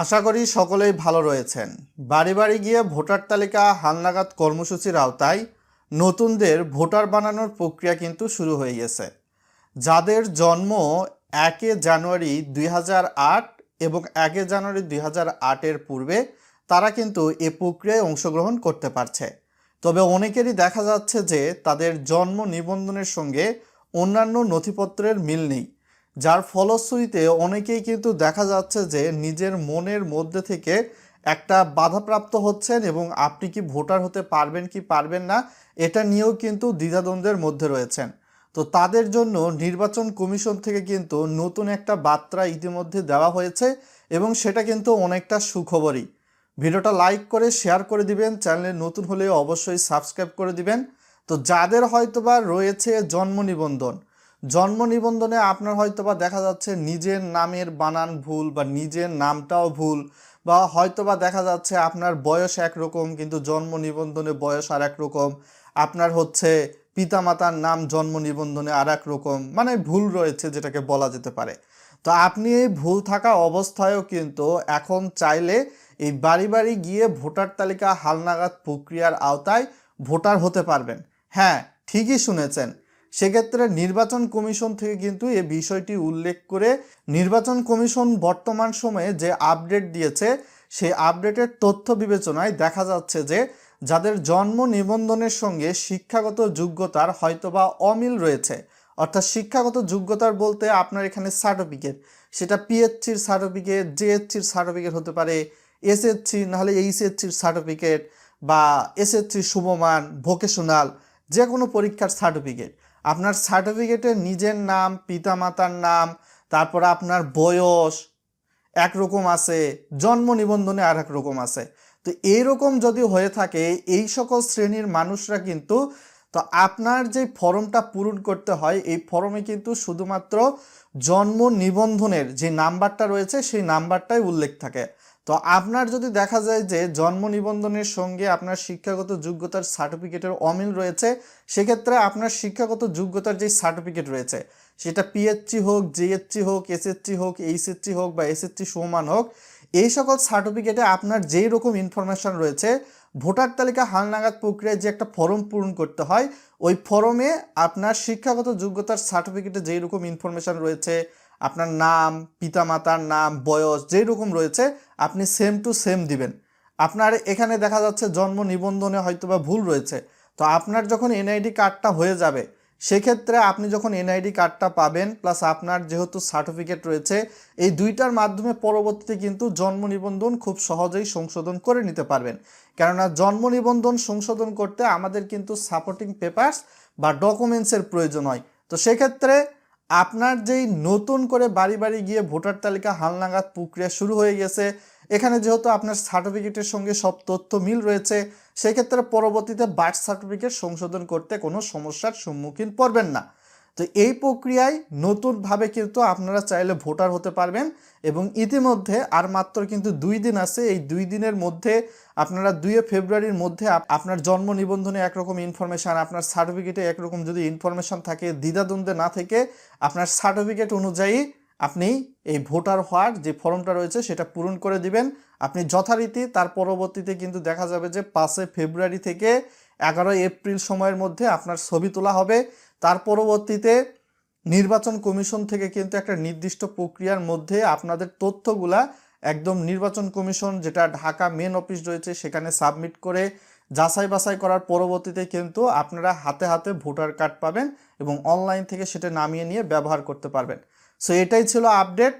আশা করি সকলেই ভালো রয়েছেন। বাড়ি বাড়ি গিয়ে ভোটার তালিকা, হালনাগাদ কর্মসূচির আওতায় নতুনদের ভোটার বানানোর প্রক্রিয়া কিন্তু শুরু হয়ে গেছে। যাদের জন্ম একে জানুয়ারি দুই হাজার আট এবং একে জানুয়ারি দুই হাজার পূর্বে, তারা কিন্তু এ প্রক্রিয়ায় অংশগ্রহণ করতে পারছে। তবে অনেকেরই দেখা যাচ্ছে যে, তাদের জন্ম নিবন্ধনের সঙ্গে অন্যান্য নথিপত্রের মিল নেই। যার ফলশ্রুতিতে অনেকেই কিন্তু দেখা যাচ্ছে যে নিজের মনের মধ্যে থেকে একটা বাধাপ্রাপ্ত হচ্ছেন এবং আপনি কি ভোটার হতে পারবেন কি পারবেন না, এটা নিয়েও কিন্তু দ্বিধাদ্বন্দ্বের মধ্যে রয়েছেন। তো তাদের জন্য নির্বাচন কমিশন থেকে কিন্তু নতুন একটা বার্তা ইতিমধ্যে দেওয়া হয়েছে এবং সেটা কিন্তু অনেকটা সুখবরই। ভিডিওটা লাইক করে, শেয়ার করে দিবেন, চ্যানেলে নতুন হলে অবশ্যই সাবস্ক্রাইব করে দিবেন। তো যাদের হয়তোবা রয়েছে জন্ম নিবন্ধন জন্ম নিবন্ধনে আপনার হয়তোবা দেখা যাচ্ছে নিজের নামের বানান ভুল বা নিজের নামটাও ভুল বা হয়তোবা দেখা যাচ্ছে আপনার বয়স একরকম, কিন্তু জন্ম নিবন্ধনে বয়স আর রকম আপনার হচ্ছে পিতামাতার নাম জন্ম নিবন্ধনে আর রকম মানে ভুল রয়েছে যেটাকে বলা যেতে পারে। তো আপনি এই ভুল থাকা অবস্থায়ও কিন্তু এখন চাইলে এই বাড়ি বাড়ি গিয়ে ভোটার তালিকা হালনাগাদ প্রক্রিয়ার আওতায় ভোটার হতে পারবেন। হ্যাঁ ঠিকই শুনেছেন। সেক্ষেত্রে নির্বাচন কমিশন থেকে কিন্তু এ বিষয়টি উল্লেখ করে নির্বাচন কমিশন বর্তমান সময়ে যে আপডেট দিয়েছে, সেই আপডেটের তথ্য বিবেচনায় দেখা যাচ্ছে যে যাদের জন্ম নিবন্ধনের সঙ্গে শিক্ষাগত যোগ্যতার হয়তোবা অমিল রয়েছে, অর্থাৎ শিক্ষাগত যোগ্যতার বলতে আপনার এখানে সার্টিফিকেট সেটা পিএইচসির সার্টিফিকেট জেএইচসির সার্টিফিকেট হতে পারে এসএসসি নাহলে এইচএসসির সার্টিফিকেট বা এসএসসি শুভমান ভোকেশনাল যে কোনো পরীক্ষার সার্টিফিকেট আপনার সার্টিফিকেটে নিজের নাম, পিতামাতার নাম, তারপর আপনার বয়স একরকম আছে, জন্ম নিবন্ধনে আর এক রকম আছে। তো এইরকম যদি হয়ে থাকে, এই সকল শ্রেণির মানুষরা কিন্তু, তো আপনার যে ফর্মটা পূরণ করতে হয়, এই ফর্মে কিন্তু শুধুমাত্র জন্ম নিবন্ধনের যে নাম্বারটা রয়েছে, সেই নাম্বারটাই উল্লেখ থাকে। তো আপনার যদি দেখা যায় যে জন্ম নিবন্ধনের সঙ্গে আপনার শিক্ষাগত যোগ্যতার সার্টিফিকেটের অমিল রয়েছে, সেক্ষেত্রে আপনার শিক্ষাগত যোগ্যতার যে সার্টিফিকেট রয়েছে, সেটা পিএইচসি হোক জিএইচসি হোক এসএসসি হোক এইচএসসি হোক বা এসএসসি সমান হোক, এই সকল সার্টিফিকেটে আপনার যেই রকম ইনফরমেশন রয়েছে, ভোটার তালিকা হালনাগাদ প্রক্রিয়ায় যে একটা ফর্ম পূরণ করতে হয়, ওই ফর্মে আপনার শিক্ষাগত যোগ্যতার সার্টিফিকেটে যেই রকম ইনফরমেশন রয়েছে আপনার নাম, পিতামাতার নাম, বয়স যেই রকম রয়েছে, আপনি সেম টু সেম দিবেন। আপনার এখানে দেখা যাচ্ছে জন্ম নিবন্ধনে হয়তো বা ভুল রয়েছে। তো আপনার যখন এনআইডি কার্ডটা হয়ে যাবে, সেক্ষেত্রে আপনি যখন এনআইডি কার্ডটা পাবেন প্লাস আপনার যেহেতু সার্টিফিকেট রয়েছে, এই দুইটার মাধ্যমে পরবর্তীতে কিন্তু জন্ম নিবন্ধন খুব সহজেই সংশোধন করে নিতে পারবেন। কেননা জন্ম নিবন্ধন সংশোধন করতে আমাদের কিন্তু সাপোর্টিং পেপারস বা ডকুমেন্টসের প্রয়োজন হয়। তো সেক্ষেত্রে আপনার যেই নতুন করে বাড়ি বাড়ি গিয়ে ভোটার তালিকা হালনাগাদ প্রক্রিয়া শুরু হয়ে গেছে, এখানে যেহেতু আপনার সার্টিফিকেটের সঙ্গে সব তথ্য মিল রয়েছে, সেক্ষেত্রে পরবর্তীতে বার্থ সার্টিফিকেট সংশোধন করতে কোনো সমস্যার সম্মুখীন পড়বেন না। তো এই প্রক্রিয়ায় নতুনভাবে কিন্তু আপনারা চাইলে ভোটার হতে পারবেন এবং ইতিমধ্যে আর মাত্র কিন্তু দুই দিন আছে। এই দুই দিনের মধ্যে আপনারা দুইয়ে ফেব্রুয়ারির মধ্যে আপনার জন্ম নিবন্ধনে একরকম ইনফরমেশান আপনার সার্টিফিকেটে একরকম যদি ইনফরমেশান থাকে, দ্বিধাদ্বন্দ্বে না থেকে আপনার সার্টিফিকেট অনুযায়ী আপনি এই ভোটার হওয়ার যে ফর্মটা রয়েছে সেটা পূরণ করে দিবেন। আপনি যথারীতি তার পরবর্তীতে কিন্তু দেখা যাবে যে পাঁচে ফেব্রুয়ারি থেকে এগারোই এপ্রিল সময়ের মধ্যে আপনার ছবি তোলা হবে। তার পরবর্তীতে নির্বাচন কমিশন থেকে কিন্তু একটা নির্দিষ্ট প্রক্রিয়ার মধ্যে আপনাদের তথ্যগুলা একদম নির্বাচন কমিশন যেটা ঢাকা মেন অফিস রয়েছে সেখানে সাবমিট করে যাচাই বাছাই করার পরবর্তীতে কিন্তু আপনারা হাতে হাতে ভোটার কার্ড পাবেন এবং অনলাইন থেকে সেটা নামিয়ে নিয়ে ব্যবহার করতে পারবেন। সো এটাই ছিল আপডেট